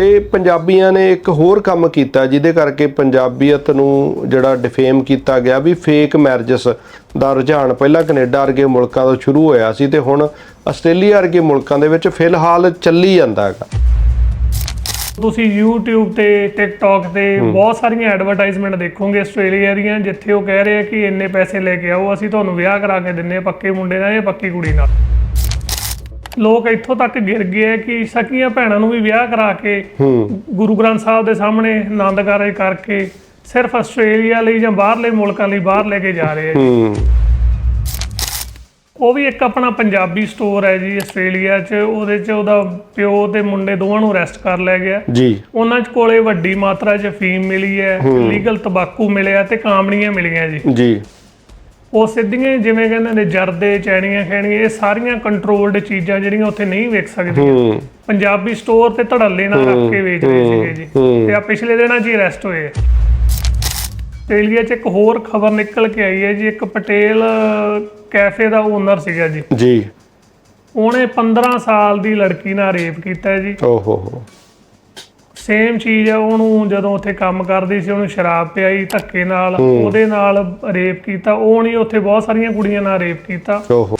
ਤੇ ਪੰਜਾਬੀਆਂ ਨੇ ਇੱਕ ਹੋਰ ਕੰਮ ਕੀਤਾ ਜਿਹਦੇ ਕਰਕੇ ਪੰਜਾਬੀਅਤ ਨੂੰ ਜਿਹੜਾ ਡਿਫੇਮ ਕੀਤਾ ਗਿਆ ਵੀ ਫੇਕ ਮੈਰਿਜਸ ਦਾ ਰੁਝਾਨ ਪਹਿਲਾਂ ਕੈਨੇਡਾ ਵਰਗੇ ਮੁਲਕਾਂ ਤੋਂ ਸ਼ੁਰੂ ਹੋਇਆ ਸੀ ਤੇ ਹੁਣ ਆਸਟ੍ਰੇਲੀਆ ਵਰਗੇ ਮੁਲਕਾਂ ਦੇ ਵਿੱਚ ਫਿਲਹਾਲ ਚੱਲੀ ਜਾਂਦਾ ਹੈਗਾ। ਤੁਸੀਂ YouTube ਤੇ TikTok ਤੇ ਬਹੁਤ ਸਾਰੀਆਂ ਐਡਵਰਟਾਈਜ਼ਮੈਂਟ ਦੇਖੋਗੇ ਆਸਟ੍ਰੇਲੀਆ ਦੀਆਂ ਜਿੱਥੇ ਉਹ ਕਹਿ ਰਹੇ ਆ ਕਿ ਇੰਨੇ ਪੈਸੇ ਲੈ ਕੇ ਆਓ ਅਸੀਂ ਤੁਹਾਨੂੰ ਵਿਆਹ ਕਰਾ ਕੇ ਦਿੰਨੇ ਪੱਕੇ ਮੁੰਡੇ ਨਾਲ ਜਾਂ ਪੱਕੀ ਕੁੜੀ ਨਾਲ। ਲੋਕ ਇੱਥੋਂ ਤੱਕ ਗਿਰ ਗਏ ਕਿ ਸਕੀਆਂ ਭੈਣਾਂ ਨੂੰ ਵੀ ਵਿਆਹ ਕਰਾ ਕੇ ਗੁਰੂ ਗ੍ਰੰਥ ਸਾਹਿਬ ਦੇ ਸਾਹਮਣੇ ਆਨੰਦ ਕਾਰਜ ਕਰਕੇ ਸਿਰਫ ਆਸਟ੍ਰੇਲੀਆ ਲਈ ਜਾਂ ਬਾਹਰਲੇ ਮੁਲਕਾਂ ਲਈ ਬਾਹਰ ਲੈ ਕੇ ਜਾ ਰਹੇ ਆ ਹੂੰ। ਉਹ ਵੀ ਇੱਕ ਆਪਣਾ ਪੰਜਾਬੀ ਸਟੋਰ ਹੈ ਜੀ ਆਸਟ੍ਰੇਲੀਆ 'ਚ। ਉਹਦੇ 'ਚ ਉਹਦਾ ਪਿਓ ਤੇ ਮੁੰਡੇ ਦੋਵਾਂ ਨੂੰ ਅਰੈਸਟ ਕਰ ਲਿਆ ਗਿਆ। ਜੀ। ਉਹਨਾਂ 'ਚ ਕੋਲੇ ਵੱਡੀ ਮਾਤਰਾ 'ਚ ਫੀਮ ਮਿਲੀ ਹੈ ਲੀਗਲ ਤੰਬਾਕੂ ਮਿਲਿਆ ਤੇ ਕਾਮਣੀਆਂ ਮਿਲੀਆਂ ਜੀ। ਜੀ। ਉਹ ਸਿੱਧੀਆਂ ਜਿਵੇਂ ਕਹਿੰਦੇ ਨੇ ਜਰਦੇ ਚੈਣੀਆਂ ਖੈਣੀਆਂ ਇਹ ਸਾਰੀਆਂ ਕੰਟਰੋਲਡ ਚੀਜ਼ਾਂ ਜਿਹੜੀਆਂ ਉੱਥੇ ਨਹੀਂ ਵੇਚ ਸਕਦੀਆਂ। ਹੂੰ। ਪੰਜਾਬੀ ਸਟੋਰ ਤੇ ਧੜੱਲੇ ਨਾਲ ਰੱਖ ਕੇ ਵੇਚ ਰਹੇ ਸੀਗੇ ਜੀ। ਤੇ ਆ ਪਿਛਲੇ ਦਿਨਾਂ 'ਚ ਹੀ ਅਰੈਸਟ ਹੋਏ। ਆਸਟ੍ਰੇਲੀਆ 'ਚ ਇੱਕ ਹੋਰ ਖਬਰ ਨਿਕਲ ਕੇ ਆਈ ਹੈ ਜੀ ਇੱਕ ਪਟੇਲ ਕੈਫੇ ਦਾ ਓਨਰ ਸੀਗਾ ਜੀ। ਜੀ। ਉਹਨੇ 15 ਸਾਲ ਦੀ ਲੜਕੀ ਨਾਲ ਰੇਪ ਕੀਤਾ ਜੀ। ਓਹੋ ਹੋ। ਸੇਮ ਚੀਜ਼ ਹੈ ਉਹਨੂੰ ਜਦੋਂ ਉੱਥੇ ਕੰਮ ਕਰਦੀ ਸੀ ਉਹਨੂੰ ਸ਼ਰਾਬ ਪਿਆਈ ਧੱਕੇ ਨਾਲ ਉਹਦੇ ਨਾਲ ਰੇਪ ਕੀਤਾ ਉਹ ਨਹੀਂ ਉੱਥੇ ਬਹੁਤ ਸਾਰੀਆਂ ਕੁੜੀਆਂ ਨਾਲ ਰੇਪ ਕੀਤਾ। ਓਹੋ।